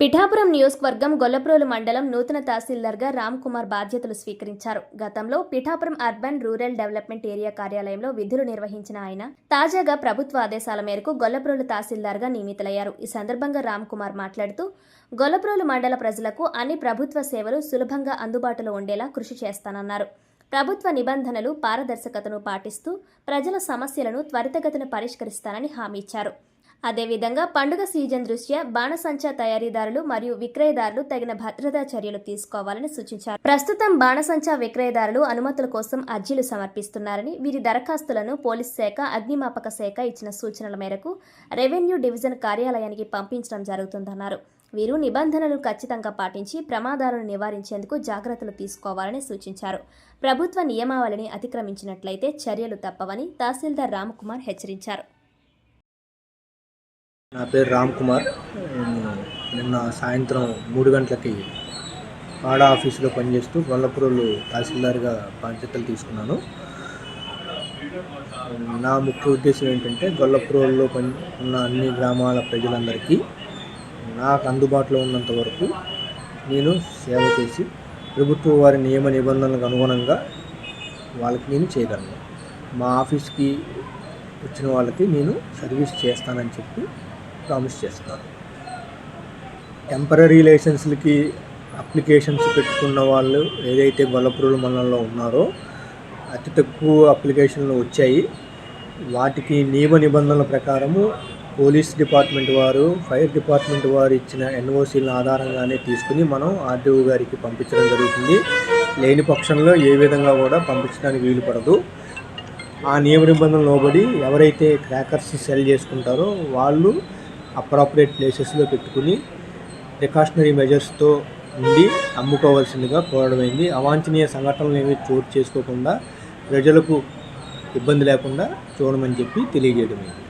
పిఠాపురం నియోజకవర్గం గొల్లప్రోలు మండలం నూతన తహసీల్దార్గా రామ్ కుమార్ బాధ్యతలు స్వీకరించారు. గతంలో Pithapuram urban rural development area కార్యాలయంలో విధులు నిర్వహించిన ఆయన తాజాగా ప్రభుత్వ ఆదేశాల మేరకు గొల్లప్రోలు తహసీల్దార్గా నియమితులయ్యారు. ఈ సందర్భంగా రామ్ కుమార్ మాట్లాడుతూ గొల్లప్రోలు మండల ప్రజలకు అన్ని ప్రభుత్వ సేవలు సులభంగా అందుబాటులో ఉండేలా కృషి చేస్తానన్నారు. ప్రభుత్వ నిబంధనలు పారదర్శకతను పాటిస్తూ ప్రజల సమస్యలను త్వరితగతిన పరిష్కరిస్తానని హామీ ఇచ్చారు. అదేవిధంగా పండుగ సీజన్ దృష్ట్యా బాణసంచా తయారీదారులు మరియు విక్రయదారులు తగిన భద్రతా చర్యలు తీసుకోవాలని సూచించారు. ప్రస్తుతం బాణసంచా విక్రయదారులు అనుమతుల కోసం అర్జీలు సమర్పిస్తున్నారని వీరి దరఖాస్తులను పోలీస్ శాఖ అగ్నిమాపక శాఖ ఇచ్చిన సూచనల మేరకు రెవెన్యూ డివిజన్ కార్యాలయానికి పంపించడం జరుగుతుందన్నారు. వీరు నిబంధనలు ఖచ్చితంగా పాటించి ప్రమాదాలను నివారించేందుకు జాగ్రత్తలు తీసుకోవాలని సూచించారు. ప్రభుత్వ నియమావళిని అతిక్రమించినట్లయితే చర్యలు తప్పవని తహసీల్దార్ రామకుమార్ హెచ్చరించారు. నా పేరు రామ్ కుమార్. నేను నిన్న సాయంత్రం మూడు గంటలకి పాడా ఆఫీసులో పనిచేస్తూ గొల్లపురంలో తహసీల్దార్గా బాధ్యతలు తీసుకున్నాను. నా ముఖ్య ఉద్దేశం ఏంటంటే గొల్లపురంలో పని ఉన్న అన్ని గ్రామాల ప్రజలందరికీ నాకు అందుబాటులో ఉన్నంత వరకు నేను సేవ చేసి ప్రభుత్వ వారి నియమ నిబంధనలకు అనుగుణంగా వాళ్ళకి నేను చేయగలను. మా ఆఫీస్కి వచ్చిన వాళ్ళకి నేను సర్వీస్ చేస్తానని చెప్పి ప్రామిస్ చేస్తారు. టెంపరీ లైసెన్స్లకి అప్లికేషన్స్ పెట్టుకున్న వాళ్ళు ఏదైతే గొల్లపురుల మండలంలో ఉన్నారో అతి తక్కువ అప్లికేషన్లు వచ్చాయి. వాటికి నియమ నిబంధనల ప్రకారము పోలీస్ డిపార్ట్మెంట్ వారు ఫైర్ డిపార్ట్మెంట్ వారు ఇచ్చిన ఎన్ఓసీల ఆధారంగానే తీసుకుని మనం ఆర్డీఓ గారికి పంపించడం జరుగుతుంది. లేని పక్షంలో ఏ విధంగా కూడా పంపించడానికి వీలు పడదు. ఆ నియమ నిబంధనలు లోబడి ఎవరైతే క్రాకర్స్ సెల్ చేసుకుంటారో వాళ్ళు అప్రాపరేట్ ప్లేసెస్లో పెట్టుకుని ప్రికాషనరీ మెజర్స్తో ఉండి అమ్ముకోవాల్సిందిగా కోరడమైంది అవాంఛనీయ సంఘటనలు ఏమీ చోటు చేసుకోకుండా ప్రజలకు ఇబ్బంది లేకుండా చూడమని చెప్పి తెలియజేయడమైంది